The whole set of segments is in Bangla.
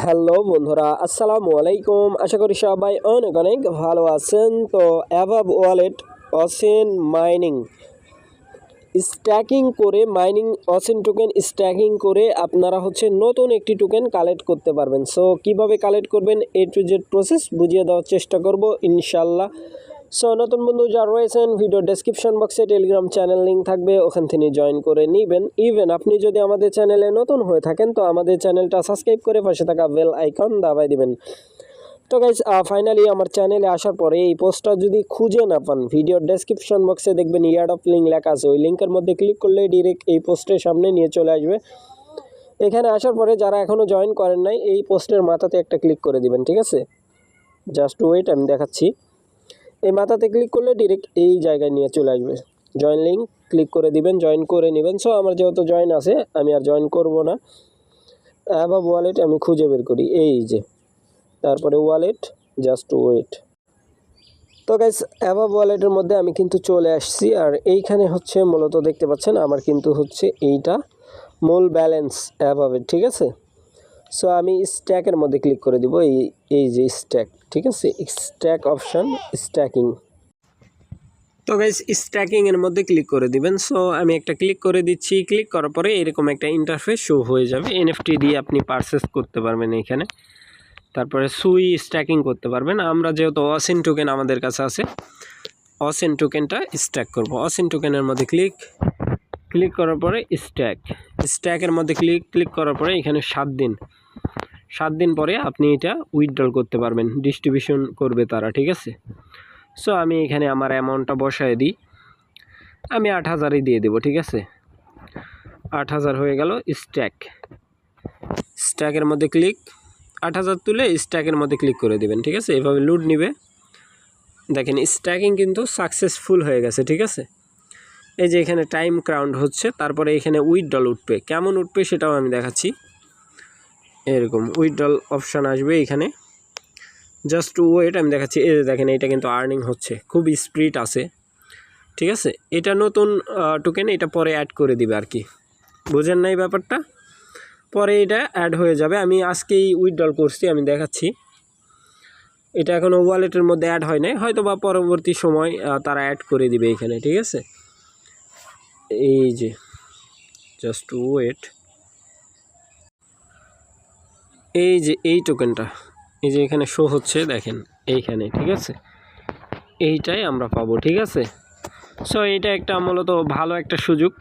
হ্যালো বন্ধুরা, আসসালামু আলাইকুম। আশা করি সবাই অনেক অনেক ভালো আছেন। তো অ্যাভাব ওয়ালেট অসেন মাইনিং স্ট্যাকিং করে মাইনিং অসেন টোকেন স্ট্যাকিং করে আপনারা হচ্ছে নতুন একটি টোকেন কালেক্ট করতে পারবেন। সো কীভাবে কালেক্ট করবেন এ টু জেড প্রসেস বুঝিয়ে দেওয়ার চেষ্টা করব, ইনশাল্লাহ। সো নতুন বন্ধু যারা রয়েছেন ভিডিও ডেসক্রিপশন বক্সে টেলিগ্রাম চ্যানেল লিঙ্ক থাকবে, ওখান থেকে জয়েন করে নেবেন। ইভেন আপনি যদি আমাদের চ্যানেলে নতুন হয়ে থাকেন, তো আমাদের চ্যানেলটা সাবস্ক্রাইব করে পাশে থাকা বেল আইকন দাবাই দিবেন। তো গাইজ ফাইনালি আমার চ্যানেলে আসার পরে এই পোস্টটা যদি খুঁজে না পান ভিডিও ডেসক্রিপশন বক্সে দেখবেন ইয়ার্ড অফ লিঙ্ক লেখা আছে। ওই লিঙ্কের মধ্যে ক্লিক করলে ডিরেক্ট এই পোস্টের সামনে নিয়ে চলে আসবে। এখানে আসার পরে যারা এখনও জয়েন করেন নাই, এই পোস্টের মাথাতে একটা ক্লিক করে দিবেন, ঠিক আছে? জাস্ট ওয়েট আমি দেখাচ্ছি। এই মাথাতে ক্লিক করলে ডিরেক্ট এই জায়গায় নিয়ে চলে আসবে। জয়েন লিঙ্ক ক্লিক করে দিবেন জয়েন করে নেবেন। সো আমার যেহেতু জয়েন আছে, আমি আর জয়েন করব না। অ্যাভাব ওয়ালেট আমি খুঁজে বের করি, এই যে। তারপরে ওয়ালেট জাস্ট ওয়েট তো গাইস অ্যাভাব ওয়ালেটের মধ্যে আমি কিন্তু চলে আসছি, আর এইখানে হচ্ছে মূলত দেখতে পাচ্ছেন, আমার কিন্তু হচ্ছে এইটা মূল ব্যালেন্স অ্যাভাবের ঠিক আছে? সো আমি স্ট্যাকের মধ্যে ক্লিক করে দিব, এই এই যে স্ট্যাক ঠিক আছে? স্ট্যাক অপশান স্ট্যাকিং তো গাইস স্ট্যাকিং এর মধ্যে ক্লিক করে দিবেন। সো আমি একটা ক্লিক করে দিচ্ছি। ক্লিক করার পরে এরকম একটা ইন্টারফেস শো হয়ে যাবে। এনএফটি দিয়ে আপনি পারচেস করতে পারবেন এখানে। তারপরে সুই স্ট্যাকিং করতে পারবেন। আমরা যেহেতু অসিন টোকেন আমাদের কাছে আছে অসিন টোকেনটা স্ট্যাক করব। অসিন টোকেনের মধ্যে ক্লিক ক্লিক করার পরে স্ট্যাক স্ট্যাকের মধ্যে ক্লিক ক্লিক করার পরে এখানে সাত দিন। সাত দিন পরে আপনি এটা উইথড্রল করতে পারবেন ডিস্ট্রিবিউশন করবে তারা, ঠিক আছে? সো আমি এখানে আমার অ্যামাউন্টটা বসায় দিই। আমি আট হাজারই দিয়ে দেবো, ঠিক আছে? আট হাজার হয়ে গেল স্ট্যাক স্ট্যাকের মধ্যে ক্লিক আট হাজার তুলে স্ট্যাকের মধ্যে ক্লিক করে দেবেন, ঠিক আছে? এভাবে লুট নিবে। দেখেন স্ট্যাকিং কিন্তু সাকসেসফুল হয়ে গেছে, ঠিক আছে? এই যে এখানে টাইম ক্রাউন্ড হচ্ছে, তারপরে এখানে উইথড্রল উঠবে। কেমন উঠবে সেটাও আমি দেখাচ্ছি। এরকম উইথড্রল অপশান আসবে এখানে। জাস্ট ওয়েট আমি দেখাচ্ছি, এই যে দেখেন এটা কিন্তু আর্নিং হচ্ছে। খুব স্পিড আছে। ঠিক আছে? এটা নতুন টোকেন এটা পরে অ্যাড করে দিবে আর কি। বুঝেন নাই ব্যাপারটা? পরে এটা অ্যাড হয়ে যাবে। আমি আজকেই উইথড্রল করছি, আমি দেখাচ্ছি। এটা এখনও ওয়ালেটের মধ্যে অ্যাড হয় নাই হয়তো বা পরবর্তী সময় তারা অ্যাড করে দিবে এখানে, ঠিক আছে? এই যে জাস্ট ওয়েট এই যে এই টোকেনটা এই যে এখানে শো হচ্ছে, দেখেন, এইখানে, ঠিক আছে? এইটাই আমরা পাবো, ঠিক আছে? সো এইটা একটা মূলত ভালো একটা সুযোগ।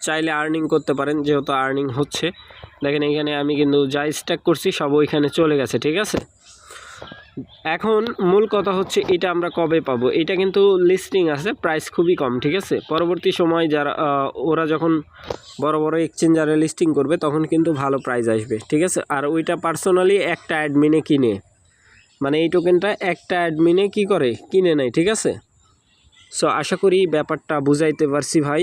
চাইলে আর্নিং করতে পারেন, যেহেতু আর্নিং হচ্ছে। দেখেন, এখানে আমি কিন্তু যা স্ট্যাক করছি, সব ওইখানে চলে গেছে, ঠিক আছে? এখন মূল কথা হচ্ছে এটা আমরা কবে পাবো? এটা কিন্তু লিস্টিং আছে প্রাইস খুবই কম, ঠিক আছে? পরবর্তী সময় যারা ওরা যখন বড় বড় এক্সচেঞ্জারে লিস্টিং করবে, তখন কিন্তু ভালো প্রাইস আসবে, ঠিক আছে? আর ওইটা পার্সোনালি একটা অ্যাডমিনে কিনে। মানে এই টোকেনটা একটা অ্যাডমিনে কি করে? কিনে নেয়, ঠিক আছে? সো আশা করি ব্যাপারটা বুঝাইতে পারছি ভাই।